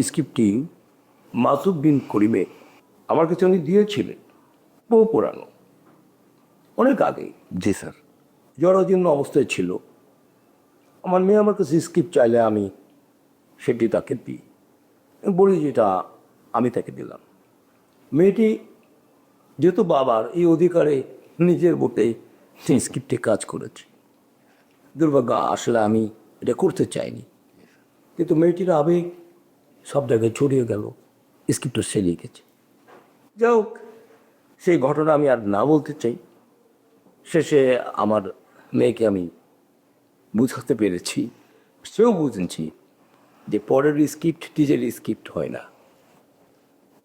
স্ক্রিপ্টটি মাসুদ বিন করিমে আমার কাছে উনি দিয়েছিলেন বহু পুরানো অনেক আগে। জি স্যার। জরাজীর্ণ অবস্থায় ছিল। আমার মেয়ে আমার কাছে স্ক্রিপ্ট চাইলে আমি সেটি তাকে দিই। বলি যেটা আমি তাকে দিলাম। মেয়েটি যেহেতু বাবার এই অধিকারে নিজের বোটে সেই স্ক্রিপ্টে কাজ করেছে। দুর্ভাগ্য আসলে আমি এটা করতে চাইনি। কিন্তু মেয়েটির আবেগ সব জায়গায় ছড়িয়ে গেল স্ক্রিপ্টটা সে লিখেছে যাই হোক সেই ঘটনা আমি আর না বলতে চাই। শেষে আমার মেয়েকে আমি বুঝাতে পেরেছি সেও বুঝেছি যে পরের স্ক্রিপ্ট নিজের স্ক্রিপ্ট হয় না।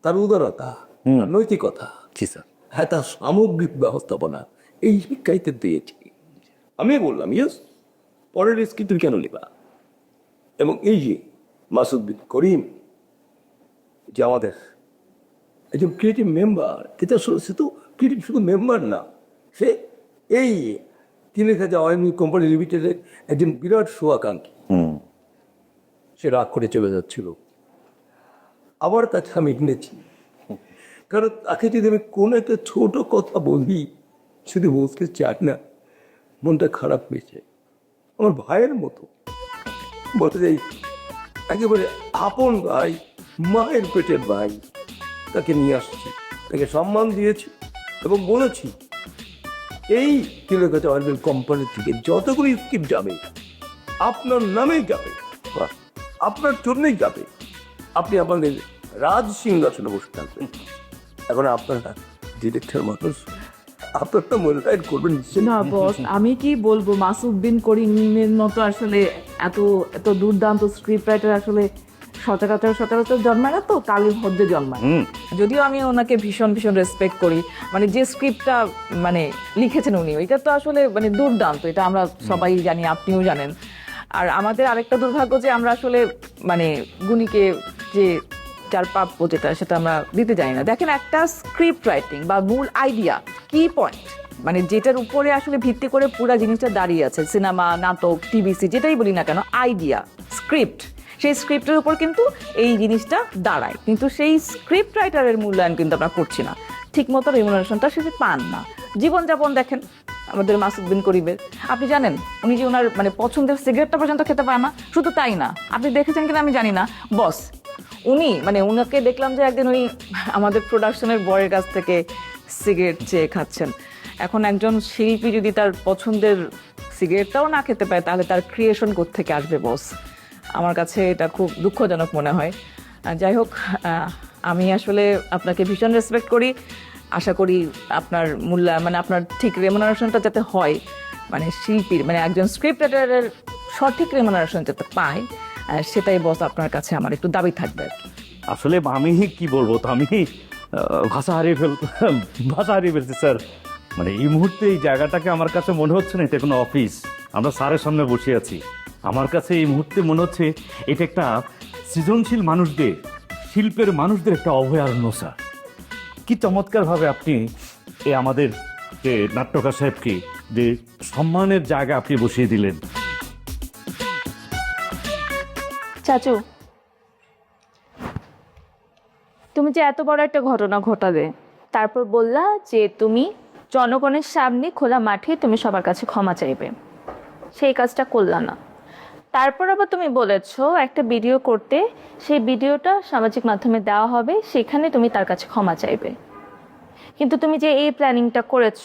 তার উদারতা নৈতিকতা জি স্যার। হ্যাঁ তার সামগ্রিক ব্যবস্থাপনা এই শিক্ষাইতে দিয়েছি। আমি বললাম ইয়েস পরের স্ক্রিপ্ট তুমি কেন নিবা? এবং এই যে মাসুদ বিন করিম যে আমাদের একজন ক্রিয়েটিভ মেম্বার এটা সে তো ক্রিয়েটিভ শুধু মেম্বার না সে এই তিন হাজার অয়েল কোম্পানি লিমিটেডের একজন বিরাট শুভাকাঙ্ক্ষী। সে রাগ করে চলে যাচ্ছিল। আবার তাকে আমি এনেছি। কারণ তাকে যদি আমি কোনো একটা ছোট কথা বলি শুধু বলতে চাই না মনটা খারাপ হয়েছে আমার ভাইয়ের মতো। বলতে যাই একেবারে আপন ভাই, মায়ের পেটের ভাই। তাকে নিয়ে আসছি, তাকে সম্মান দিয়েছি এবং বলেছি, এই কিলোকাতা অয়েল কোম্পানি থেকে যতগুলি স্কিপ যাবে, আপনার নামেই যাবে আপনার জন্যই যাবে। আপনি আমাদের রাজ সিংহাসনে বসে থাকবেন। এখন আপনারা ডিরেক্টর মানুষ আপনারটা মূল্যায়ন করবেন। না বস আমি কি বলব? মাসুদ বিন করিমের মতো আসলে এত এত দুর্দান্ত স্ক্রিপ্ট রাইটার আসলে সচরাচর সচরাচর জন্মায় না তো? কালীর মধ্যে জন্মায়। যদিও আমি ওনাকে ভীষণ ভীষণ রেসপেক্ট করি। মানে যে স্ক্রিপ্টটা মানে লিখেছেন উনি এটা তো আসলে মানে দুর্দান্ত। এটা আমরা সবাই জানি আপনিও জানেন। আর আমাদের আরেকটা দুর্ভাগ্য যে আমরা আসলে মানে গুণীকে যে যার প্রাপ্য যেটা সেটা আমরা দিতে জানি না। দেখেন একটা স্ক্রিপ্ট রাইটিং বা মূল আইডিয়া কি পয়েন্ট মানে যেটার উপরে আসলে ভিত্তি করে পুরো জিনিসটা দাঁড়িয়ে আছে, সিনেমা, নাটক, টিভিসি, যেটাই বলি না কেন আইডিয়া স্ক্রিপ্ট সেই স্ক্রিপ্টের উপর কিন্তু এই জিনিসটা দাঁড়ায়। কিন্তু সেই স্ক্রিপ্ট রাইটারের মূল্যায়ন কিন্তু আমরা করছি না। ঠিক মতো রেমুনারেশনটা সে পান না। জীবনযাপন দেখেন, আমাদের মাসুদ বিন করিবের আপনি জানেন, উনি যে ওনার মানে পছন্দের সিগারেটটা পর্যন্ত খেতে পারে না, শুধু তাই না। আপনি দেখেছেন কিনা আমি জানি না। বস, উনি মানে উনাকে দেখলাম যে একদিন উনি আমাদের প্রোডাকশনের বয়ের কাছ থেকে সিগারেট চেয়ে খাচ্ছেন। এখন একজন শিল্পী যদি তার পছন্দের সিগারেটটাও না খেতে পায়, তাহলে তার ক্রিয়েশন থেকে আসবে বস আমার কাছে এটা খুব দুঃখজনক মনে হয়। যাই হোক আমি আসলে আপনাকে ভীষণ রেসপেক্ট করি। আশা করি আপনার মূল্য মানে আপনার ঠিক রেমুনারেশনটা যাতে হয় মানে শিল্পীর মানে একজন স্ক্রিপ্ট রাইটারের সঠিক রেমুনারেশন যাতে পায় সেটাই বস আপনার কাছে আমার একটু দাবি থাকবে। আসলে আমি কি বলব? তো আমি ভাষা হারিয়ে ফেল, ভাষা হারিয়ে ফেলছি স্যার মানে এই মুহূর্তে এই জায়গাটাকে আমার কাছে মনে হচ্ছে না, এটা কোনো অফিস। আমরা স্যারের সামনে বসে আছি। আমার কাছে এই মুহূর্তে মনে হচ্ছে এটা একটা সৃজনশীল মানুষদের, শিল্পের মানুষদের একটা অভয়ারণ্য, স্যার। কি চমৎকারভাবে আপনি এ আমাদের যে নাট্যকার সাহেবকে যে সম্মানের জায়গা আপনি বসিয়ে দিলেন। চাচু, তুমি যে এত বড় একটা ঘটনা ঘটালে, তারপর বললা যে তুমি জনগণের সামনে খোলা মাঠে তুমি সবার কাছে ক্ষমা চাইবে। সেই কাজটা করলা না। তারপর আবার তুমি বলেছ, একটা ভিডিও করতে। সেই ভিডিওটা সামাজিক মাধ্যমে দেওয়া হবে, সেখানে তুমি তার কাছে ক্ষমা চাইবে। কিন্তু তুমি যে এই প্ল্যানিংটা করেছ,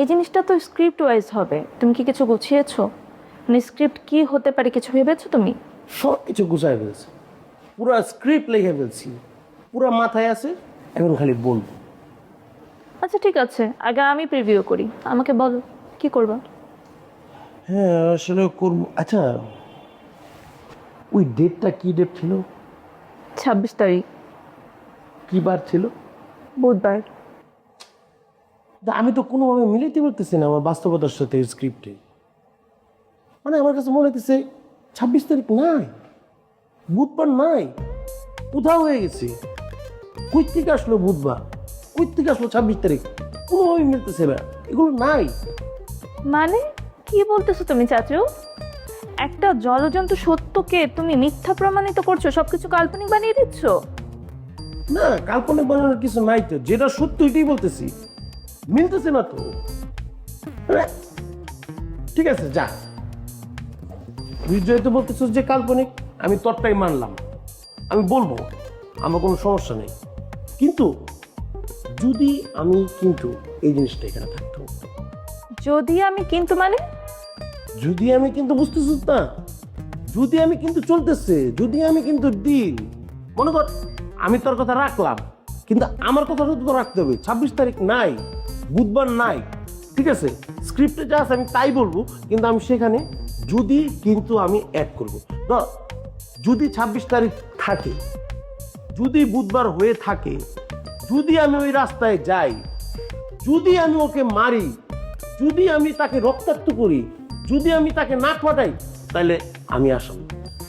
এই জিনিসটা তো স্ক্রিপ্ট ওয়াইজ হবে। তুমি কি কিছু গুছিয়েছো? মানে স্ক্রিপ্ট কি হতে পারে কিছু ভেবেছো তুমি? সব কিছু গুছাই ফেলছি। পুরো স্ক্রিপ্ট লিখে ফেলছি। পুরো মাথায় আছে, এখন খালি বলব। আচ্ছা ঠিক আছে। আগে আমি প্রিভিউ করি। আমাকে বলো কি করবা? হ্যাঁ আসলে করব। আচ্ছা ওই ডেটটা কি ডেট ছিল? ছাব্বিশ তারিখ। কি বার ছিল? বুধবার। আমি তো কোনোভাবে মিলাইতে পারতেছি না আমার বাস্তবতার সাথে স্ক্রিপ্টে মানে আমার কাছে মনে হইতেছে ছাব্বিশ তারিখ নাই। বুধবার নাই। কোথাও হয়ে গেছে। কই থেকে আসলো বুধবার? কই থেকে আসলো ছাব্বিশ তারিখ? কোনোভাবে মিলতেছে না। এগুলো নাই। মানে? কি বলতেছো তুমি চাচু? একটা জলজন্তু সত্যকে তুমি মিথ্যা প্রমাণিত করছ সবকিছু কাল্পনিক বানিয়ে দিচ্ছ? না কাল্পনিক বানানোর কিছু নাই তো। যেটা সত্য এটাই বলতেছি। মিলতেছে না তো। ঠিক আছে যা। তুই যেহেতু বলতেছিস যে কাল্পনিক আমি তোরটাই মানলাম। আমি বলব আমার কোনো সমস্যা নেই। কিন্তু যদি আমি কিন্তু এই জিনিসটা এখানে থাকতো। যদি আমি কিন্তু মানে? যদি আমি কিন্তু বুঝতেছিস না। যদি আমি কিন্তু চলতেছে যদি আমি কিন্তু ডিল মনে কর আমি তোর কথা রাখলাম কিন্তু আমার কথাটা তো রাখতে হবে। ছাব্বিশ তারিখ নাই বুধবার নাই ঠিক আছে? স্ক্রিপ্টে যা আছে আমি তাই বলব কিন্তু আমি সেখানে যদি কিন্তু আমি অ্যাড করব। যদি ছাব্বিশ তারিখ থাকে যদি বুধবার হয়ে থাকে যদি আমি ওই রাস্তায় যাই যদি আমি ওকে মারি যদি আমি তাকে রক্তাক্ত করি যদি আমি তাকে নাক ফাটাই তাহলে আমি আসামি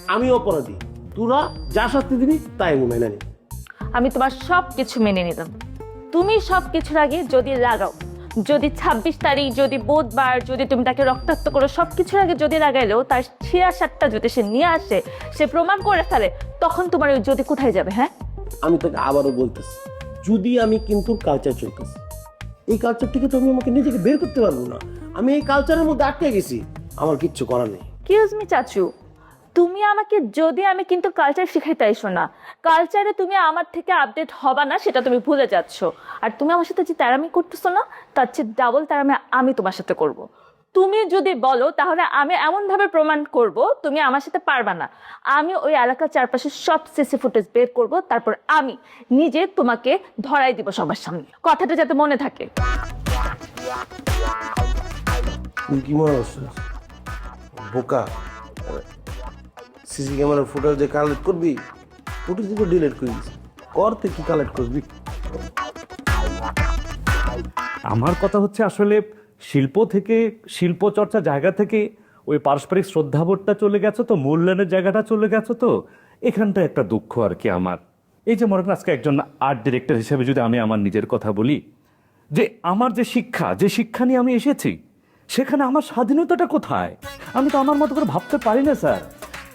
আমি অপরাধী। তোরা যা শাস্তি দিবি তাই আমি মেনে নিই আমি তোমার সব কিছু মেনে নিলাম তুমি সব কিছুর আগে যদি লাগাও যদি ছাব্বিশ তারিখ যদি বুধবার যদি তুমি তাকে রক্তাক্ত করো সব কিছুর আগে যদি লাগাইলেও তার ছিয়া সাতটা যদি সে নিয়ে আসে সে প্রমাণ করে ফেলে তখন তোমার ওই যদি কোথায় যাবে হ্যাঁ? আমি তোকে আবারও বলতেছি। যদি আমি কিন্তু কালচার চলতেছি এই কালচার থেকে তো আমি আমাকে নিজেকে বের করতে পারব না। আমি এই কালচারের মধ্যে আটকে গেছি। আমার কিচ্ছু করার নেই। কিউজ মি চাচু। তুমি আমাকে যদি আমি কিন্তু কালচার শিখাইতে আইসো না কালচারে তুমি আমার থেকে আপডেট হবা না, সেটা তুমি ভুলে যাচ্ছ। আর তুমি আমার সাথে যে তারামি করতেছো না, তার চেয়ে ডাবল তারামি আমি তোমার সাথে করব। তুমি যদি বলো তাহলে আমি এমনভাবে প্রমাণ করব তুমি আমার সাথে পারবা না। আমি ওই এলাকার চারপাশে সব সিসি ফুটেজ বের করব তারপর আমি নিজে তোমাকে ধরাই দিব সবার সামনে। কথাটা যাতে মনে থাকে। কি মনে হচ্ছে বোকা। সিসি ক্যামেরার ফুটেজ যে কালেক্ট করবি? ফুটেজ দিকে ডিলিট করে দিস কর তুই কি কালেক্ট করবি? আমার কথা হচ্ছে আসলে শিল্প থেকে, শিল্পচর্চা জায়গা থেকে ওই পারস্পরিক শ্রদ্ধাবোধটা চলে গেছে তো, মূল্যায়নের জায়গাটা চলে গেছে তো, এখানটা একটা দুঃখ আর কি আমার। এই যে মনে করেন আজকে একজন আর্ট ডিরেক্টর হিসেবে যদি আমি আমার নিজের কথা বলি, যে আমার যে শিক্ষা যে শিক্ষা নিয়ে আমি এসেছি, সেখানে আমার স্বাধীনতাটা কোথায়? আমি তো আমার মতো করে ভাবতে পারি না, স্যার।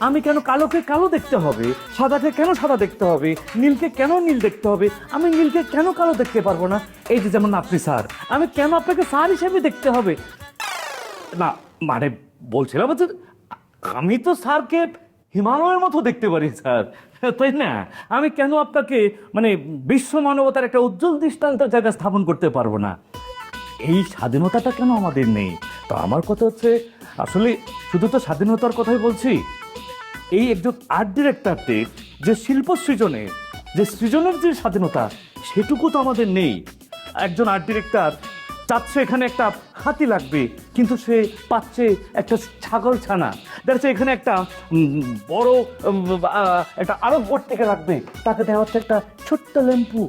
আমি কেন কালোকে কালো দেখতে হবে? সাদাকে কেন সাদা দেখতে হবে? নীলকে কেন নীল দেখতে হবে? আমি নীলকে কেন কালো দেখতে পারব না? এই যে যেমন আপনি স্যার, আমি কেন আপনাকে স্যার হিসেবে দেখতে হবে? না মানে বলছিলাম যে আমি তো স্যারকে হিমালয়ের মতো দেখতে পারি, স্যার। তাই না? আমি কেন আপনাকে মানে বিশ্ব মানবতার একটা উজ্জ্বল দৃষ্টান্তের জায়গা স্থাপন করতে পারব না? এই স্বাধীনতাটা কেন আমাদের নেই? তো আমার কথা হচ্ছে, আসলে শুধু তো স্বাধীনতার কথাই বলছি। এই একজন আর্ট ডিরেক্টরদের যে শিল্প সৃজনে, যে সৃজনের যে স্বাধীনতা, সেটুকু তো আমাদের নেই। একজন আর্ট ডিরেক্টর চাচ্ছে এখানে একটা হাতি লাগবে, কিন্তু সে পাচ্ছে একটা ছাগল ছানা। দেখছে এখানে একটা বড় একটা আরও বোর্ড থেকে রাখবে তাকে দেওয়া হচ্ছে একটা ছোট্ট ল্যাম্পু।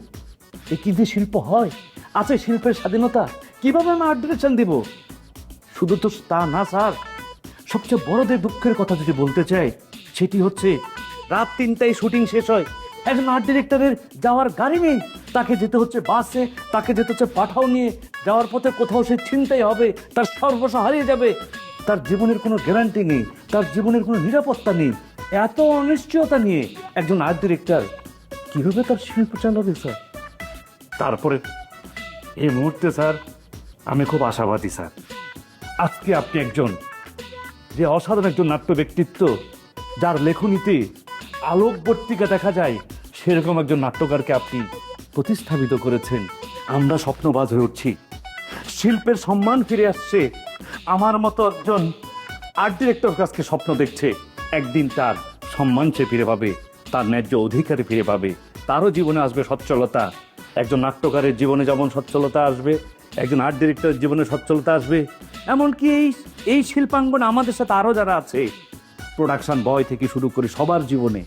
এ কি যে শিল্প হয়? আছে শিল্পের স্বাধীনতা। কীভাবে আমি আর্ট ডিরেকশন দিব? শুধু তো তা না, স্যার। সবচেয়ে বড়দের দুঃখের কথা যদি বলতে চাই সেটি হচ্ছে, রাত তিনটায় শুটিং শেষ হয়। একজন আর্ট ডিরেক্টরের যাওয়ার গাড়ি নেই। তাকে যেতে হচ্ছে বাসে তাকে যেতে হচ্ছে পাঠাও নিয়ে। যাওয়ার পথে কোথাও সে চিন্তাই হবে, তার সর্বস্ব হারিয়ে যাবে। তার জীবনের কোনো গ্যারান্টি নেই, তার জীবনের কোনো নিরাপত্তা নেই। এত অনিশ্চয়তা নিয়ে একজন আর্ট ডিরেক্টর কীভাবে তার শিল্প চালাবে স্যার তারপরে, এই মুহূর্তে স্যার আমি খুব আশাবাদী স্যার আজকে আপনি একজন যে অসাধারণ একজন নাট্য ব্যক্তিত্ব যার লেখনীতে আলোকবর্তিকা দেখা যায়, সেরকম একজন নাট্যকারকে আপনি প্রতিস্থাপিত করেছেন। আমরা স্বপ্নবাজ হয়ে উঠছি। শিল্পের সম্মান ফিরে আসছে। আমার মতো একজন আর্ট ডিরেক্টর কাছকে স্বপ্ন দেখছে। একদিন তার সম্মান সে ফিরে পাবে, তার ন্যায্য অধিকারে ফিরে পাবে, তারও জীবনে আসবে সচ্ছলতা। একজন নাট্যকারের জীবনে যেমন সচ্ছলতা আসবে, একজন আর্ট ডিরেক্টরের জীবনে সচ্ছলতা আসবে, এমনকি এই এই শিল্পাঙ্গন আমাদের সাথে আরও যারা আছে প্রোডাকশন বয় থেকে শুরু করে সবার জীবনে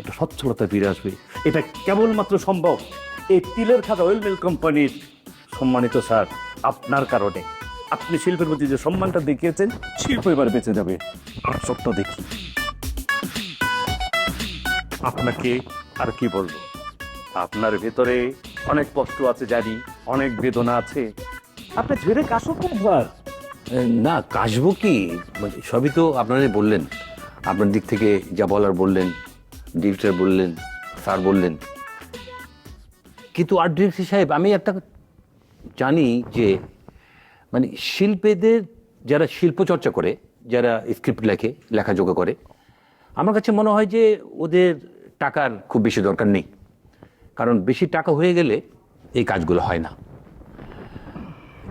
একটা সচ্ছলতা ফিরে আসবে। এটা কেবলমাত্র সম্ভব এই তিলের খাতা অয়েল মিল কোম্পানির সম্মানিত স্যার, আপনার কারণে। আপনি শিল্পের প্রতি যে সম্মানটা দেখিয়েছেন, শিল্প এবার বেঁচে যাবে। স্বপ্ন দেখি। আপনাকে আর কি বলব? আপনার ভেতরে অনেক কষ্ট আছে জানি, অনেক বেদনা আছে। আপনি ঝেড়ে কাশো একবার না, কাশবো কি? মানে সবই তো আপনারাই বললেন। আপনার দিক থেকে যা বলার বললেন ডিরেক্টর বললেন স্যার বললেন। কিন্তু আর্ট ডিরেক্টর সাহেব, আমি একটা জানি যে মানে শিল্পীদের যারা শিল্প চর্চা করে, যারা স্ক্রিপ্ট লেখে লেখাযোগা করে, আমার কাছে মনে হয় যে ওদের টাকার খুব বেশি দরকার নেই। কারণ বেশি টাকা হয়ে গেলে এই কাজগুলো হয় না।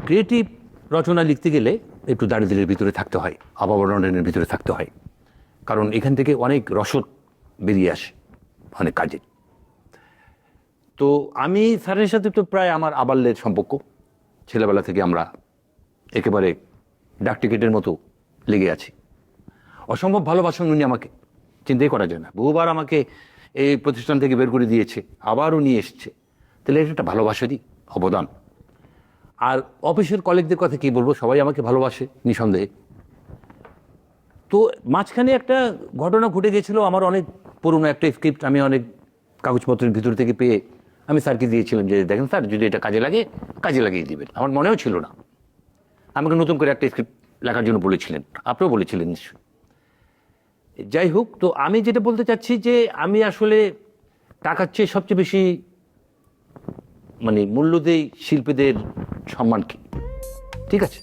ক্রিয়েটিভ রচনা লিখতে গেলে একটু দারিদ্রের ভিতরে থাকতে হয় অভাবরণের ভিতরে থাকতে হয়। কারণ এখান থেকে অনেক রসদ বেরিয়ে আসে অনেক কাজে। তো আমি স্যারের সাথে তো প্রায় আমার আবাল্যের সম্পর্ক। ছেলেবেলা থেকে আমরা একেবারে ডাক টিকিটের মতো লেগে আছি। অসম্ভব ভালোবাসেন উনি আমাকে। চিন্তাই করা যায় না। বহুবার আমাকে এই প্রতিষ্ঠান থেকে বের করে দিয়েছে। আবারও নিয়ে এসছে। তাহলে এটা একটা ভালোবাসারই অবদান। আর অফিসের কলেজদের কথা কি বলব? সবাই আমাকে ভালোবাসে, নিঃসন্দেহে। তো মাঝখানে একটা ঘটনা ঘটে গেছিল, আমার অনেক পুরনো একটা স্ক্রিপ্ট আমি অনেক কাগজপত্রের ভিতর থেকে পেয়ে আমি স্যারকে দিয়েছিলাম যে, দেখেন স্যার, যদি এটা কাজে লাগে, কাজে লাগিয়ে দেবেন। আমার মনেও ছিল না। আমাকে নতুন করে একটা স্ক্রিপ্ট লেখার জন্য বলেছিলেন, আপনিও বলেছিলেন নিশ্চয়ই। যাই হোক, তো আমি যেটা বলতে চাচ্ছি যে, আমি আসলে টাকার চেয়ে সবচেয়ে বেশি মানে মূল্য দেই শিল্পীদের সম্মান কি ঠিক আছে?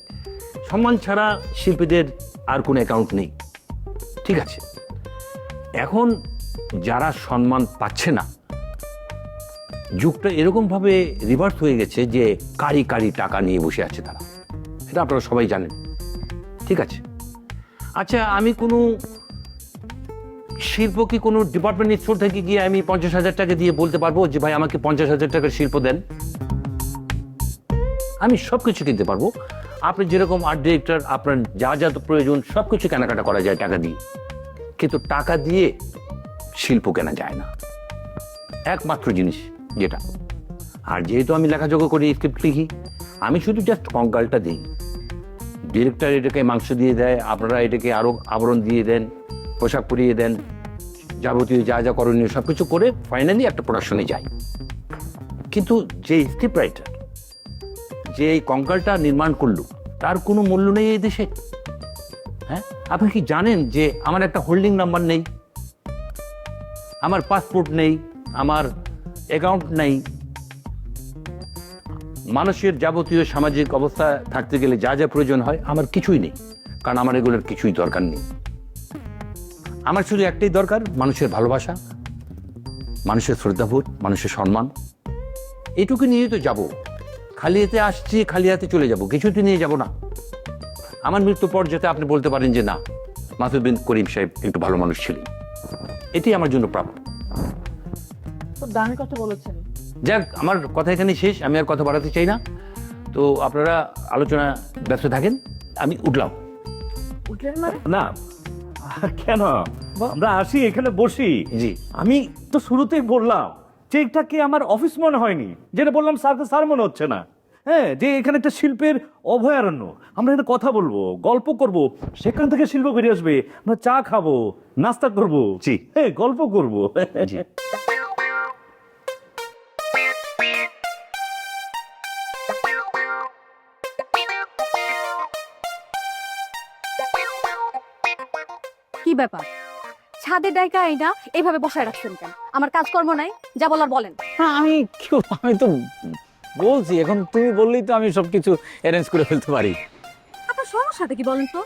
সম্মান ছাড়া শিল্পীদের আর কোনো অ্যাকাউন্ট নেই। ঠিক আছে? এখন যারা সম্মান পাচ্ছে না, যুগটা এরকমভাবে রিভার্স হয়ে গেছে যে কারি কারি টাকা নিয়ে বসে আছে তারা। এটা আপনারা সবাই জানেন। ঠিক আছে? আচ্ছা আমি কোনো শিল্প কি কোনো ডিপার্টমেন্ট স্টোর থেকে গিয়ে আমি পঞ্চাশ হাজার টাকা দিয়ে বলতে পারব যে, ভাই, আমাকে পঞ্চাশ হাজার টাকার শিল্প দেন? আমি সব কিছু কিনতে পারব। আপনি যেরকম আর্ট ডিরেক্টর আপনার যা যা প্রয়োজন সব কিছু কেনাকাটা করা যায় টাকা দিয়ে। কিন্তু টাকা দিয়ে শিল্প কেনা যায় না। একমাত্র জিনিস যেটা। আর যেহেতু আমি লেখাযোগ্য করি স্ক্রিপ্ট লিখি, আমি শুধু জাস্ট কঙ্কালটা দিই। ডিরেক্টর এটাকে মাংস দিয়ে দেয়, আপনারা এটাকে আরও আবরণ দিয়ে দেন, পোশাক পরিয়ে দেন, যাবতীয় যা যা করণীয় সব কিছু করে ফাইনালি একটা প্রোডাকশনে যাই। কিন্তু যে স্ক্রিপ্ট রাইটার যে এই কঙ্কালটা নির্মাণ করল তার কোনো মূল্য নেই এই দেশে। হ্যাঁ? আপনি কি জানেন যে আমার একটা হোল্ডিং নাম্বার নেই? আমার পাসপোর্ট নেই, আমার অ্যাকাউন্ট নেই। মানুষের যাবতীয় সামাজিক অবস্থা থাকতে গেলে যা যা প্রয়োজন হয়, আমার কিছুই নেই। কারণ আমার এগুলোর কিছুই দরকার নেই। আমার শুধু একটাই দরকার, মানুষের ভালোবাসা, মানুষের শ্রদ্ধাবোধ, মানুষের সম্মান। এটুকু নিয়ে তো যাব। খালি হাতে আসছি খালি হাতে চলে যাব। কিছুতে নিয়ে যাব না। আমার মৃত্যুর পর যাতে আপনি বলতে পারেন যে না মাসুদ বিন করিম সাহেব একটু ভালো মানুষ ছিলেন। এটি আমার জন্য প্রাপ্য। কথা বলেছেন। যাক আমার কথা এখানে শেষ আমি আর কথা বাড়াতে চাই না। তো আপনারা আলোচনা ব্যস্ত থাকেন আমি উঠলাম। উঠলেন মানে? না কেন? আমরা আসি এখানে বসি। জি। আমি তো শুরুতেই বললাম যে এটা কি আমার অফিস মনে হয়নি? যেটা বললাম স্যারকে স্যার মনে হচ্ছে না। হ্যাঁ যে এখানে একটা শিল্পের অভয়ারণ্য। আমরা এখানে কথা বলব গল্প করব। সেখান থেকে শিল্প বেরিয়ে আসবে। আমরা চা খাব নাস্তা করব। জি। হ্যাঁ গল্প করব। জি। কি ব্যাপার? ছাদে ডাইকা না এইভাবে বসায় রাখছেন কেন? আমার কাজকর্ম নাই যা বলার বলেন। হ্যাঁ আমি কি? আমি তো বলছি এখন তুমি বললেই তো আমি সবকিছু অ্যারেঞ্জ করে ফেলতে পারি। আপনার সমস্যাটা কি বলেন তো?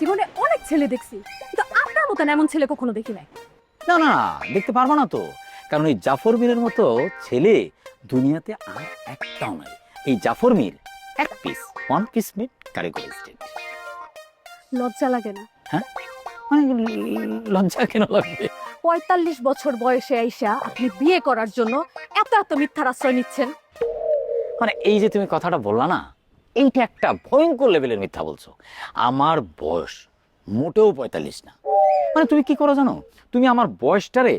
জীবনে অনেক ছেলে দেখছি কিন্তু আপনার মতন এমন ছেলে কখনো দেখি নাই। না না দেখতে পারব না তো। কারণ এই জাফর মীরের মতো ছেলে দুনিয়াতে আর একটাও নাই। এই জাফর মীর এক পিস ওয়ান পিস মিট কারিগরি স্টেট লজ্জা লাগে না। মানে লজ্জা কেন লাগবে? পঁয়তাল্লিশ বছর বয়সে আইসা আপনি বিয়ে করার জন্য এত এত মিথ্যার আশ্রয় নিচ্ছেন। মানে এই যে তুমি কথাটা বললা না এইটা একটা ভয়ঙ্কর লেভেলের মিথ্যা বলছো। আমার বয়স মোটেও পঁয়তাল্লিশ না। মানে তুমি কি করো জানো? তুমি আমার বয়সটারে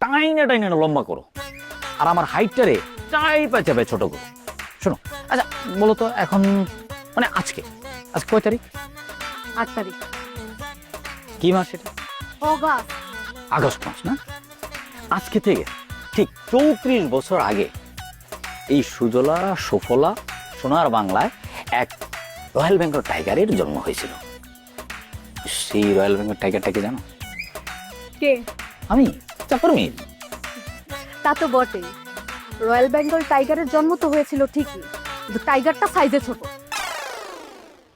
টাইনা টাইনা লম্বা করো। আর আমার হাইটটারে চাইপা চাপে ছোট করো। শোনো আচ্ছা বলো তো এখন মানে আজকে আজ কয় তারিখ? আট তারিখ। কি মাস এটা? অগাস্ট। আগস্ট মাস না? আজকে থেকে ঠিক চৌত্রিশ বছর আগে এই সুজলা সুফলা সোনার বাংলায় এক রয়্যাল বেঙ্গল টাইগারের জন্ম হয়েছিল। সেই রয়্যাল বেঙ্গল টাইগারটাকে জানো? কে? আমি চাপর মিল তা তো বটেই। রয়্যাল বেঙ্গল টাইগারের জন্ম তো হয়েছিল ঠিকই কিন্তু টাইগারটা সাইজে ছোট।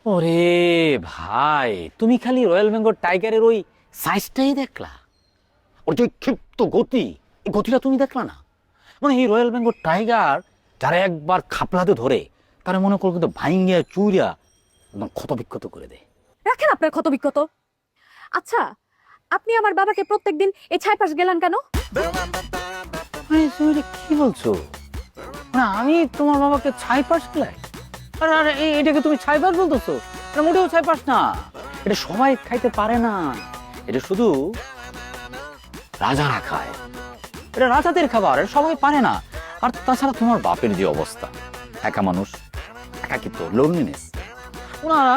ওরে ভাই তুমি খালি রয়্যাল বেঙ্গল টাইগারের ওই সাইজটাই দেখলা? ওর যে ক্ষিপ্ত গতি এই গতিটা তুমি দেখলা না? মানে এই রয়্যাল বেঙ্গল টাইগার যারা একবার খাপলাতে ধরে তারা মনে করো কিন্তু ভাইঙ্গিয়া চুরিয়া একদম ক্ষত বিক্ষত করে দেয়। রাখেন আপনার ক্ষত বিক্ষত আচ্ছা আপনি আমার বাবাকে প্রত্যেকদিন এই ছাই পাশ গেলেন কেন? তুমি কি বলছো? আমি তোমার বাবাকে ছাই পাস খেলাই আরে আরে এটাকে তুমি ছাই পাস বলতেছো? এটা মোটেও ছাই পাস না। এটা সবাই খাইতে পারে না। এটা শুধু রাজারা খায়। এটা রাজাদের খাবার সবাই পারে না। আর তাছাড়া তোমার বাপের যে অবস্থা, একা মানুষ, একাকিত্ব লোনলিনেস ওনারা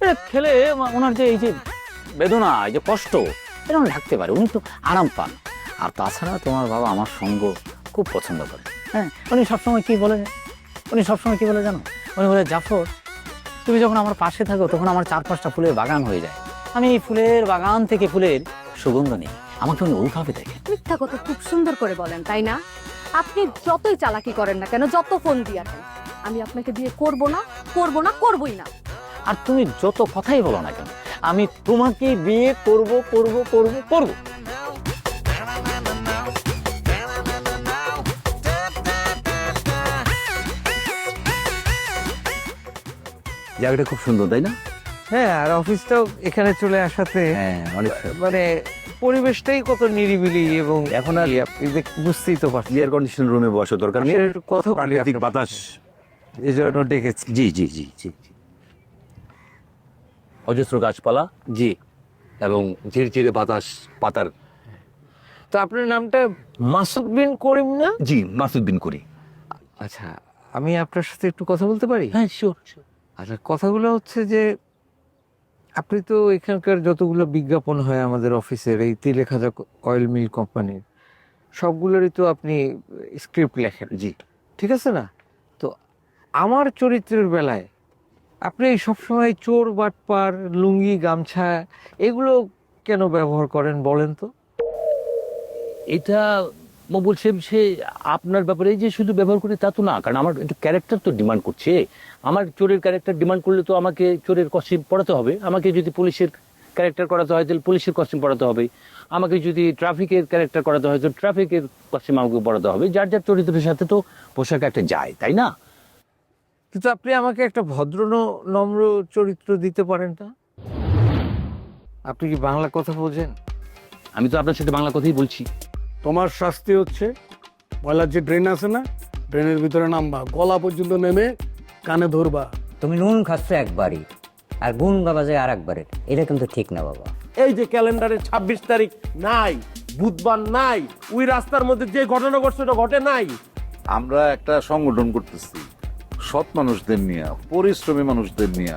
এটা খেলে ওনার যে এই যে বেদনা, এই যে কষ্ট, এটা থাকতে পারে। উনি তো আরাম পান। আর তাছাড়া তোমার বাবা আমার সঙ্গ খুব পছন্দ করে। হ্যাঁ উনি সবসময় কি বলে, উনি সবসময় কি বলে জানো? উনি বলে জাফর তুমি যখন আমার পাশে থাকো তখন আমার চার পাঁচটা ফুলের বাগান হয়ে যায়। আমি এই ফুলের বাগান থেকে ফুলের সুগন্ধ নিই। আমাকে উনি ওইভাবে দেখেন মিথ্যা কথা খুব সুন্দর করে বলেন তাই না? আপনি যতই চালাকি করেন না কেন যত ফোন দিয়ে আসেন আমি আপনাকে বিয়ে করব না করব না করবই না। আর তুমি যত কথাই বলো না কেন আমি তোমাকে বিয়ে করব করব করব করব। জায়গাটা খুব সুন্দর তাই না? হ্যাঁ আর অফিসটাও এখানে চলে আসাতে হ্যাঁ অনেক মানে পরিবেশটাই কত নিরিবিলি এবং এখন আর- বুঝতেই তো পারছেন। এয়ার কন্ডিশন রুমে বসো দরকার নেই? কত কথা বলি প্রাকৃতিক বাতাস। এই জন্য ডেকেছি। জি জি জি জি। অজস্র গাছপালা। জি। এবং ঝিরঝিরে বাতাস পাতার। তো আপনার নামটা মাসুদ বিন করিম না? জি মাসুদ বিন করি আচ্ছা আমি আপনার সাথে একটু কথা বলতে পারি? হ্যাঁ শিওর শিওর আচ্ছা কথাগুলো হচ্ছে যে আপনি তো এখানকার যতগুলো বিজ্ঞাপন হয় আমাদের অফিসের এই তিলেখাজা অয়েল মিল কোম্পানির সবগুলোরই তো আপনি স্ক্রিপ্ট লেখেন। জি। ঠিক আছে না? তো আমার চরিত্রের বেলায় আপনি এই সবসময় চোর বাটপার লুঙ্গি গামছা এগুলো কেন ব্যবহার করেন বলেন তো? এটা মবুল সাহেব সে আপনার ব্যাপারে যে শুধু ব্যবহার করে তা তো না কারণ আমার একটু ক্যারেক্টার তো ডিমান্ড করছে। আমার চোরের ক্যারেক্টার ডিমান্ড করলে তো আমাকে চোরের কস্টিউম পড়াতে হবে। আমাকে যদি পুলিশের ক্যারেক্টার করাতে হয় তাহলে পুলিশের কস্টিউম পড়াতে হবে। আমাকে যদি ট্রাফিকের ক্যারেক্টার করাতে হয় তো ট্রাফিকের কস্টিউম আমাকে পড়াতে হবে। যার যার চরিত্রের সাথে তো পোশাক একটা যায় তাই না? কিন্তু আপনি আমাকে একটা ভদ্র নম্র চরিত্র দিতে পারেন না আপনি কি বাংলা কথা বোঝেন? আমি তো আপনার সাথে বাংলা কথাই বলছি। তোমার শাস্তি হচ্ছে। ময়লার যে ড্রেন আছে না ড্রেনের ভিতরে নামবা। গলা পর্যন্ত নেমে কানে ধরবা। তুমি নুন খাচ্ছ একবারই আর গুণ বাবা যায় আর একবারে এটা কিন্তু ঠিক না বাবা। এই যে ক্যালেন্ডারে ছাব্বিশ তারিখ নাই বুধবার নাই ওই রাস্তার মধ্যে যে ঘটনা ঘটছে ওটা ঘটে নাই। আমরা একটা সংগঠন করতেছি সৎ মানুষদের নিয়ে পরিশ্রমী মানুষদের নিয়ে।